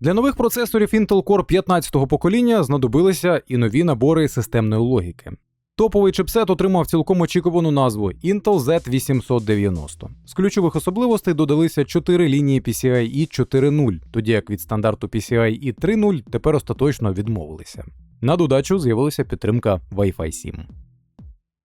Для нових процесорів Intel Core 15-го покоління знадобилися і нові набори системної логіки. Топовий чипсет отримав цілком очікувану назву Intel Z890. З ключових особливостей додалися 4 лінії PCIe 4.0, тоді як від стандарту PCIe 3.0 тепер остаточно відмовилися. На додачу з'явилася підтримка Wi-Fi 7.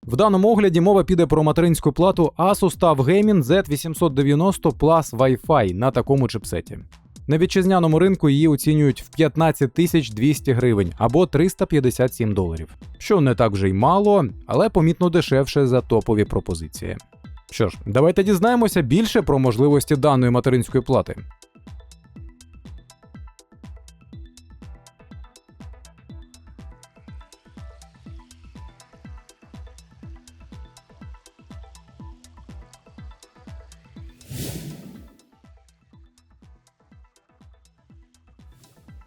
В даному огляді мова піде про материнську плату Asus TUF Gaming Z890 Plus Wi-Fi на такому чипсеті. На вітчизняному ринку її оцінюють в 15 тисяч 200 гривень або 357 доларів, що не так вже й мало, але помітно дешевше за топові пропозиції. Що ж, давайте дізнаємося більше про можливості даної материнської плати.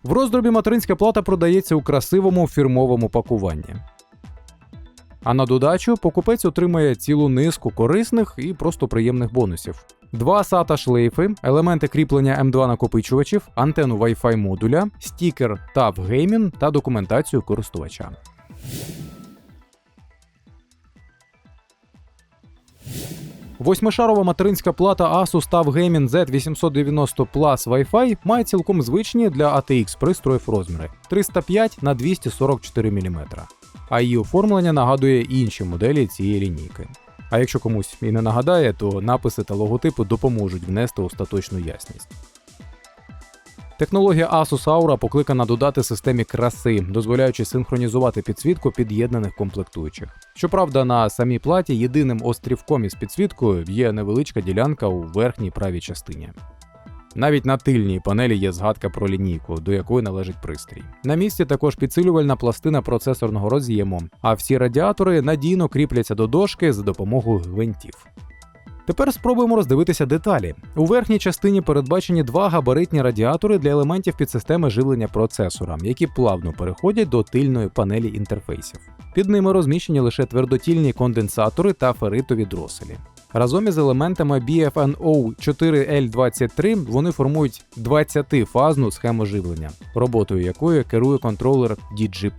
В роздробі материнська плата продається у красивому фірмовому пакуванні. А на додачу покупець отримає цілу низку корисних і просто приємних бонусів. Два SATA шлейфи, елементи кріплення М2 накопичувачів, антенну Wi-Fi модуля, стікер TAF Gaming та документацію користувача. Восьмишарова материнська плата Asus TUF Gaming Z890 Plus Wi-Fi має цілком звичні для ATX пристроїв розміри 305 на 244 мм. А її оформлення нагадує інші моделі цієї лінійки. А якщо комусь і не нагадає, то написи та логотипи допоможуть внести остаточну ясність. Технологія Asus Aura покликана додати системі краси, дозволяючи синхронізувати підсвітку під'єднаних комплектуючих. Щоправда, на самій платі єдиним острівком із підсвіткою є невеличка ділянка у верхній правій частині. Навіть на тильній панелі є згадка про лінійку, до якої належить пристрій. На місці також підсилювальна пластина процесорного роз'єму, а всі радіатори надійно кріпляться до дошки за допомогою гвинтів. Тепер спробуємо роздивитися деталі. У верхній частині передбачені два габаритні радіатори для елементів підсистеми живлення процесора, які плавно переходять до тильної панелі інтерфейсів. Під ними розміщені лише твердотільні конденсатори та феритові дроселі. Разом із елементами BFNO 4L23 вони формують 20-фазну схему живлення, роботою якої керує контролер DG+.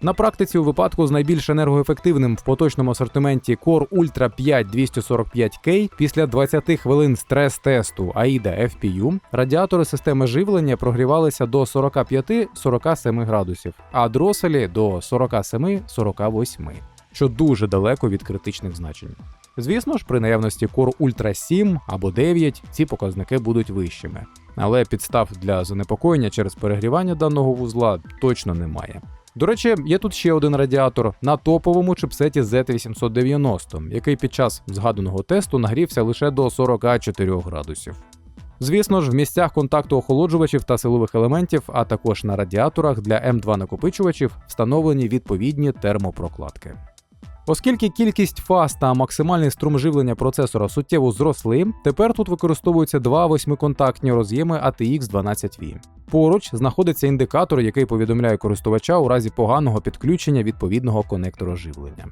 На практиці у випадку з найбільш енергоефективним в поточному асортименті Core Ultra 5 245K після 20 хвилин стрес-тесту AIDA FPU радіатори системи живлення прогрівалися до 45-47 градусів, а дроселі до 47-48, що дуже далеко від критичних значень. Звісно ж, при наявності Core Ultra 7 або 9 ці показники будуть вищими, але підстав для занепокоєння через перегрівання даного вузла точно немає. До речі, є тут ще один радіатор на топовому чипсеті Z890, який під час згаданого тесту нагрівся лише до 44 градусів. Звісно ж, в місцях контакту охолоджувачів та силових елементів, а також на радіаторах для М2 накопичувачів встановлені відповідні термопрокладки. Оскільки кількість фаз та максимальний струм живлення процесора суттєво зросли, тепер тут використовуються два восьмиконтактні роз'єми ATX 12V. Поруч знаходиться індикатор, який повідомляє користувача у разі поганого підключення відповідного конектора живлення.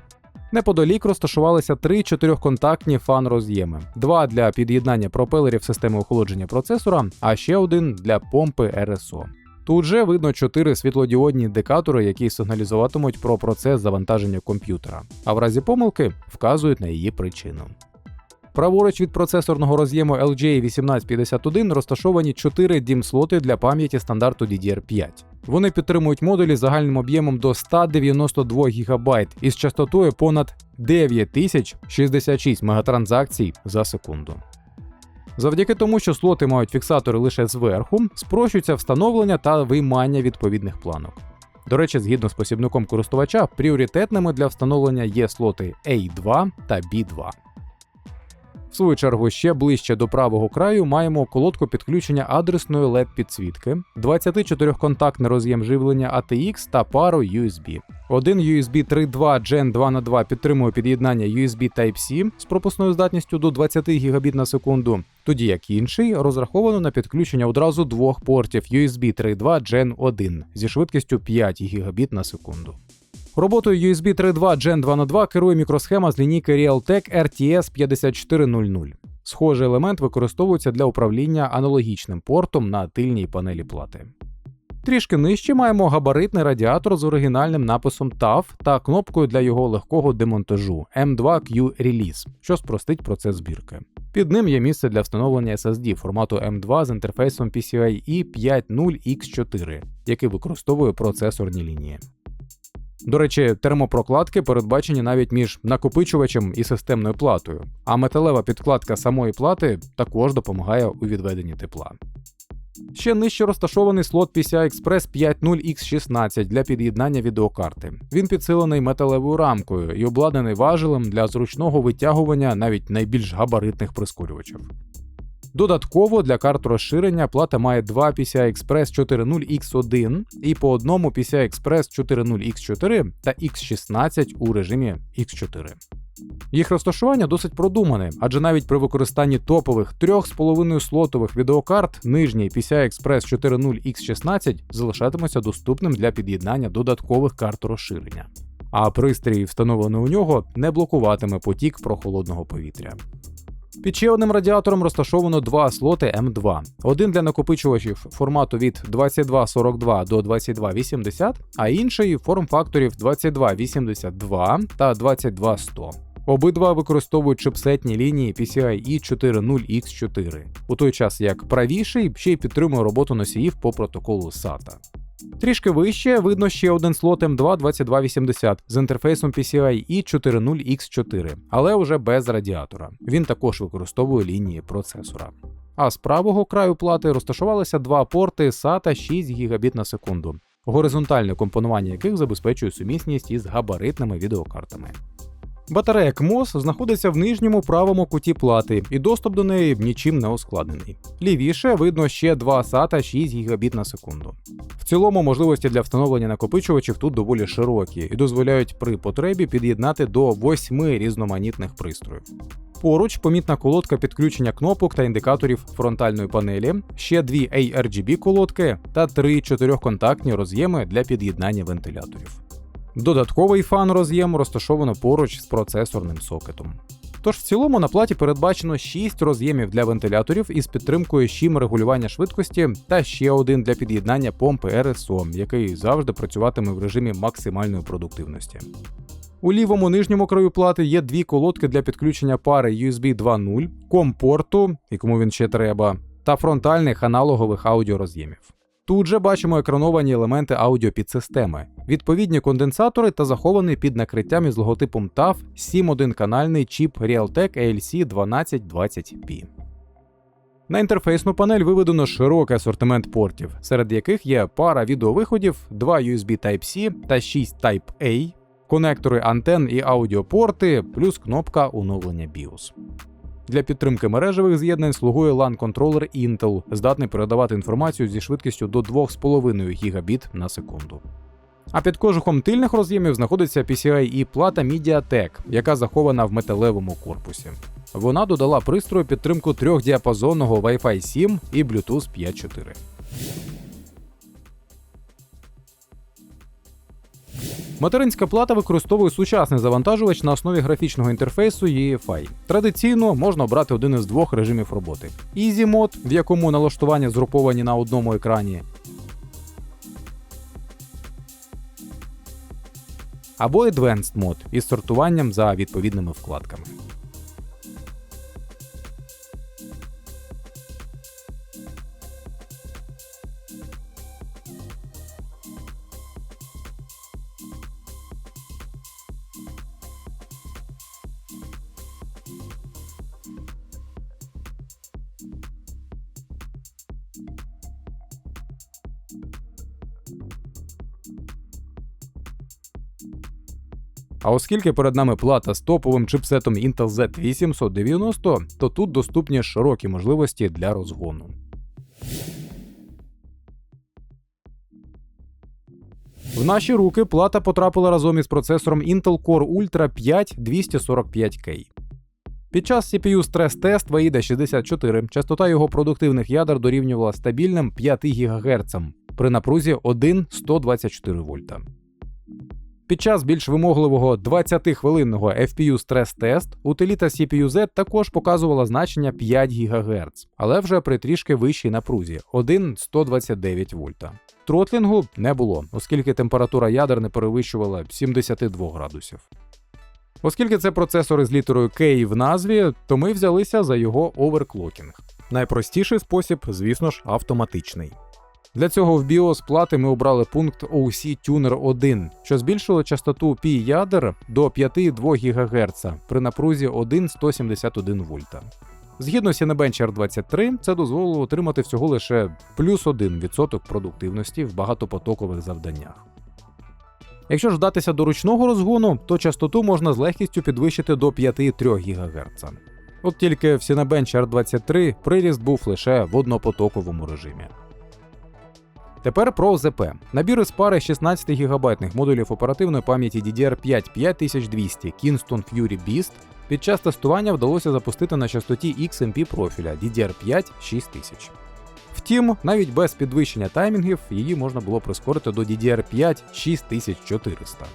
Неподалік розташувалися три чотирьохконтактні фан-роз'єми: два для під'єднання пропелерів системи охолодження процесора, а ще один для помпи РСО. Тут же видно чотири світлодіодні індикатори, які сигналізуватимуть про процес завантаження комп'ютера, а в разі помилки вказують на її причину. Праворуч від процесорного роз'єму LGA1851 розташовані 4 DIMM-слоти для пам'яті стандарту DDR5. Вони підтримують модулі загальним об'ємом до 192 ГБ із частотою понад 9066 мегатранзакцій за секунду. Завдяки тому, що слоти мають фіксатори лише зверху, спрощується встановлення та виймання відповідних планок. До речі, згідно з посібником користувача, пріоритетними для встановлення є слоти A2 та B2. В свою чергу, ще ближче до правого краю маємо колодку підключення адресної led підсвітки, 24-контактний роз'єм живлення ATX та пару USB. Один USB 3.2 Gen 2 на 2 підтримує під'єднання USB Type-C з пропускною здатністю до 20 Гбіт на секунду, тоді як інший розраховано на підключення одразу двох портів USB 3.2 Gen 1 зі швидкістю 5 Гбіт на секунду. Роботою USB 3.2 Gen 2 на 2 керує мікросхема з лінійки Realtek RTS 5400. Схожий елемент використовується для управління аналогічним портом на тильній панелі плати. Трішки нижче маємо габаритний радіатор з оригінальним написом TAF та кнопкою для його легкого демонтажу M2Q Release, що спростить процес збірки. Під ним є місце для встановлення SSD формату M2 з інтерфейсом PCIe 5.0X4, який використовує процесорні лінії. До речі, термопрокладки передбачені навіть між накопичувачем і системною платою, а металева підкладка самої плати також допомагає у відведенні тепла. Ще нижче розташований слот PCI Express 5.0X16 для під'єднання відеокарти. Він підсилений металевою рамкою і обладнаний важелем для зручного витягування навіть найбільш габаритних прискорювачів. Додатково для карт розширення плата має два PCI Express 4.0X1 і по одному PCI Express 4.0X4 та X16 у режимі X4. Їх розташування досить продумане, адже навіть при використанні топових 3,5 слотових відеокарт нижній PCI Express 4.0 X16 залишатиметься доступним для під'єднання додаткових карт розширення. А пристрій, встановлений у нього, не блокуватиме потік прохолодного повітря. Під ще одним радіатором розташовано два слоти М2. Один для накопичувачів формату від 2242 до 2280, а інший форм-факторів 2282 та 22100. Обидва використовують чипсетні лінії PCIe 4.0X4, у той час як правіший ще й підтримує роботу носіїв по протоколу SATA. Трішки вище видно ще один слот M2 2280 з інтерфейсом PCIe 4.0X4, але вже без радіатора. Він також використовує лінії процесора. А з правого краю плати розташувалися два порти SATA 6 Гбіт на секунду, горизонтальне компонування яких забезпечує сумісність із габаритними відеокартами. Батарея CMOS знаходиться в нижньому правому куті плати, і доступ до неї нічим не ускладнений. Лівіше видно ще два SATA 6 Гбіт на секунду. В цілому можливості для встановлення накопичувачів тут доволі широкі і дозволяють при потребі під'єднати до 8 різноманітних пристроїв. Поруч помітна колодка підключення кнопок та індикаторів фронтальної панелі, ще дві ARGB колодки та три чотирьохконтактні роз'єми для під'єднання вентиляторів. Додатковий фан роз'єм розташовано поруч з процесорним сокетом. Тож в цілому на платі передбачено 6 роз'ємів для вентиляторів із підтримкою щім регулювання швидкості та ще один для під'єднання помпи RSO, який завжди працюватиме в режимі максимальної продуктивності. У лівому нижньому краю плати є дві колодки для підключення пари USB 2.0, компорту, якому він ще треба, та фронтальних аналогових аудіороз'ємів. Тут же бачимо екрановані елементи аудіопідсистеми, відповідні конденсатори та захований під накриттям із логотипом TAF 7.1 канальний чіп Realtek ALC 1220P. На інтерфейсну панель виведено широкий асортимент портів, серед яких є пара відеовиходів, два USB Type-C та 6 Type-A, конектори антен і аудіопорти, плюс кнопка оновлення BIOS. Для підтримки мережевих з'єднань слугує LAN-контролер Intel, здатний передавати інформацію зі швидкістю до 2,5 Гбіт на секунду. А під кожухом тильних роз'ємів знаходиться PCIe плата MediaTek, яка захована в металевому корпусі. Вона додала пристрою підтримку трьохдіапазонного Wi-Fi 7 і Bluetooth 5.4. Материнська плата використовує сучасний завантажувач на основі графічного інтерфейсу EFI. Традиційно можна обрати один із двох режимів роботи: Easy Mode, в якому налаштування згруповані на одному екрані, або Advanced Mode із сортуванням за відповідними вкладками. А оскільки перед нами плата з топовим чипсетом Intel Z890, то тут доступні широкі можливості для розгону. В наші руки плата потрапила разом із процесором Intel Core Ultra 5 245K. Під час CPU стрес-тест VAIDA 64 частота його продуктивних ядер дорівнювала стабільним 5 ГГц при напрузі 1,124 вольта. Під час більш вимогливого 20-хвилинного FPU стрес-тест утиліта CPU-Z також показувала значення 5 ГГц, але вже при трішки вищій напрузі 1,129 вольта. Тротлінгу не було, оскільки температура ядер не перевищувала 72 градусів. Оскільки це процесори з літерою K в назві, то ми взялися за його оверклокінг. Найпростіший спосіб, звісно ж, автоматичний. Для цього в BIOS плати ми обрали пункт OC Tuner 1, що збільшило частоту пі ядер до 5,2 ГГц при напрузі 1,171 вольта. Згідно Cinebench R23, це дозволило отримати всього лише плюс 1% продуктивності в багатопотокових завданнях. Якщо ж вдатися до ручного розгону, то частоту можна з легкістю підвищити до 5,3 ГГц. От тільки в Cinebench R23 приріст був лише в однопотоковому режимі. Тепер про ЗП. Набір із пари 16 ГБ модулів оперативної пам'яті DDR5 5200 Kingston Fury Beast під час тестування вдалося запустити на частоті XMP профіля DDR5 6000. Втім, навіть без підвищення таймінгів її можна було прискорити до DDR5 6400.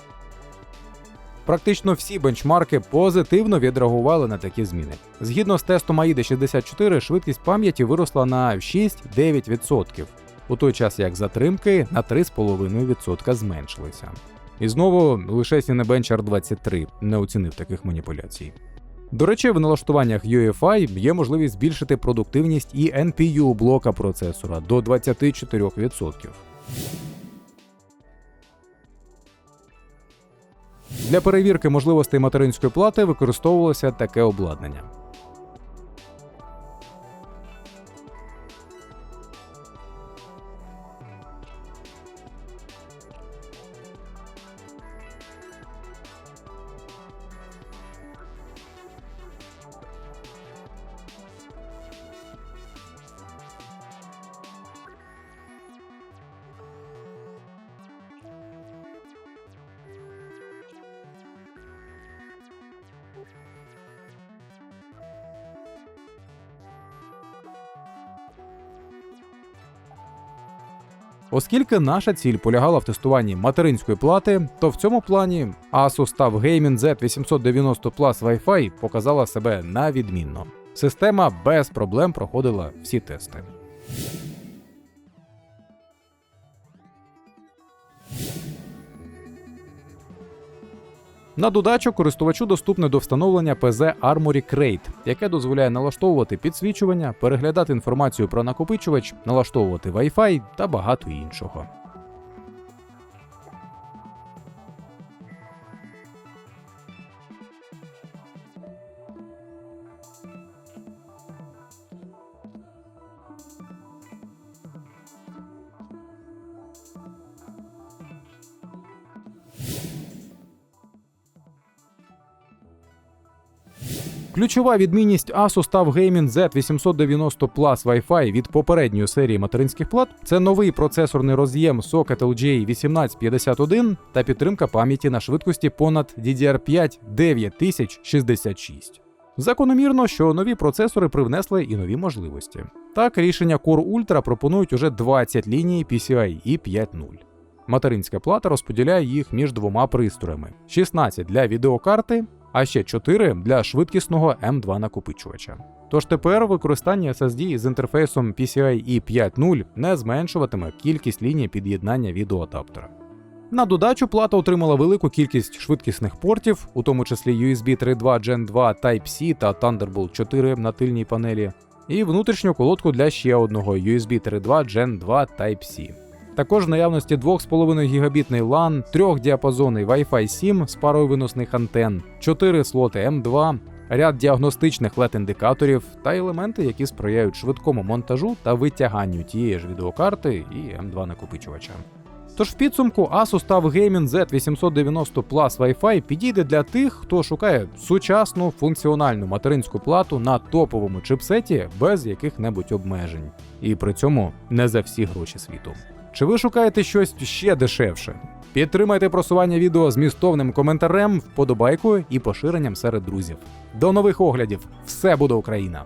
Практично всі бенчмарки позитивно відреагували на такі зміни. Згідно з тестом AIDA 64, швидкість пам'яті виросла на 6-9%, у той час як затримки на 3,5% зменшилися. І знову лише Cinebench R23 не оцінив таких маніпуляцій. До речі, в налаштуваннях UEFI є можливість збільшити продуктивність і NPU блока процесора до 24%. Для перевірки можливостей материнської плати використовувалося таке обладнання. Оскільки наша ціль полягала в тестуванні материнської плати, то в цьому плані Asus TUF Gaming Z890 Plus Wi-Fi показала себе на відмінно. Система без проблем проходила всі тести. На додачу користувачу доступне до встановлення ПЗ Armory Crate, яке дозволяє налаштовувати підсвічування, переглядати інформацію про накопичувач, налаштовувати Wi-Fi та багато іншого. Ключова відмінність Asus TUF Gaming Z890 Plus Wi-Fi від попередньої серії материнських плат це новий процесорний роз'єм Socket LGA 1851 та підтримка пам'яті на швидкості понад DDR5 9066. Закономірно, що нові процесори привнесли і нові можливості. Так, рішення Core Ultra пропонують уже 20 ліній PCIe 5.0. Материнська плата розподіляє їх між двома пристроями: 16 для відеокарти а ще 4 для швидкісного M2 накопичувача. Тож тепер використання SSD з інтерфейсом PCIe 5.0 не зменшуватиме кількість ліній під'єднання відеоадаптера. На додачу плата отримала велику кількість швидкісних портів, у тому числі USB 3.2 Gen 2 Type-C та Thunderbolt 4 на тильній панелі, і внутрішню колодку для ще одного USB 3.2 Gen 2 Type-C. Також наявності 2,5 гігабітний LAN, 3-діапазонний Wi-Fi 7 з парою виносних антенн, 4 слоти M2, ряд діагностичних LED-індикаторів та елементи, які сприяють швидкому монтажу та витяганню тієї ж відеокарти і M2 накопичувача. Тож в підсумку Asus TUF Gaming Z890 Plus Wi-Fi підійде для тих, хто шукає сучасну функціональну материнську плату на топовому чипсеті без яких-небудь обмежень, і при цьому не за всі гроші світу. Чи ви шукаєте щось ще дешевше? Підтримайте просування відео змістовним коментарем, вподобайкою і поширенням серед друзів. До нових оглядів! Все буде Україна!